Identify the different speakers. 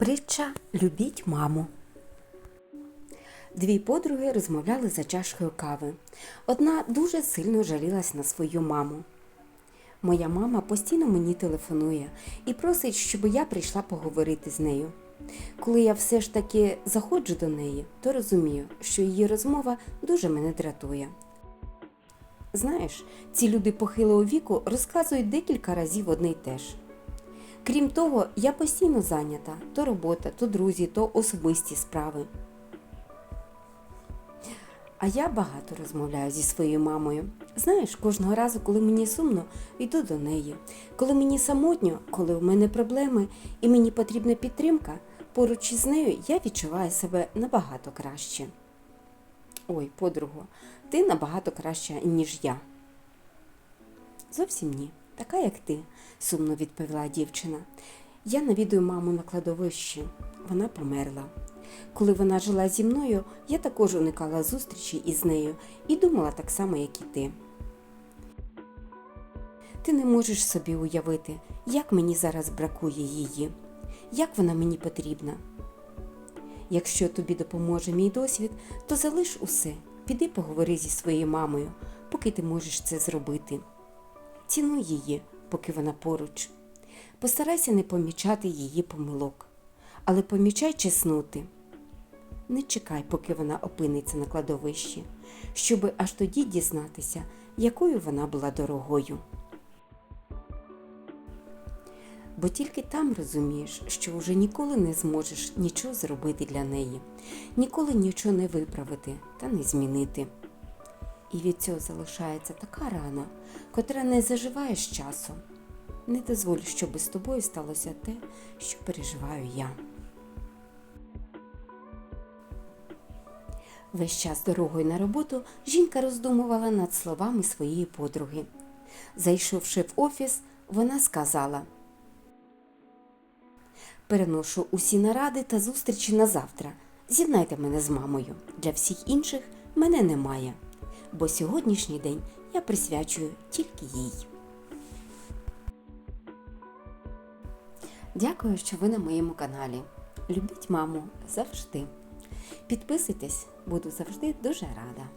Speaker 1: Притча Любіть маму. Дві подруги розмовляли за чашкою кави. Одна дуже сильно жалілась на свою маму. Моя мама постійно мені телефонує і просить, щоб я прийшла поговорити з нею. Коли я все ж таки заходжу до неї, то розумію, що її розмова дуже мене дратує. Знаєш, ці люди похилого віку розказують декілька разів одне й те ж. Крім того, я постійно зайнята то робота, то друзі, то особисті справи. А я багато розмовляю зі своєю мамою. Знаєш, кожного разу, коли мені сумно, йду до неї. Коли мені самотньо, коли у мене проблеми і мені потрібна підтримка, поруч із нею я відчуваю себе набагато краще. Ой, подруго, ти набагато краща, ніж я. Зовсім ні, така як ти, сумно відповіла дівчина. Я навідую маму на кладовищі. Вона померла. Коли вона жила зі мною, я також уникала зустрічі із нею і думала так само, як і ти. Ти не можеш собі уявити, як мені зараз бракує її, як вона мені потрібна. Якщо тобі допоможе мій досвід, то залиш усе, піди поговори зі своєю мамою, поки ти можеш це зробити. Цінуй її, поки вона поруч. Постарайся не помічати її помилок, але помічай чеснути. Не чекай, поки вона опиниться на кладовищі, щоби аж тоді дізнатися, якою вона була дорогою. Бо тільки там розумієш, що вже ніколи не зможеш нічого зробити для неї, ніколи нічого не виправити та не змінити. І від цього залишається така рана, котра не заживає з часом. Не дозволь, щоб з тобою сталося те, що переживаю я. Весь час дорогою на роботу жінка роздумувала над словами своєї подруги. Зайшовши в офіс, вона сказала: Переношу усі наради та зустрічі на завтра. З'єднайте мене з мамою. Для всіх інших мене немає, бо сьогоднішній день я присвячую тільки їй. Дякую, що ви на моєму каналі. Любіть маму завжди. Підписуйтесь, буду завжди дуже рада.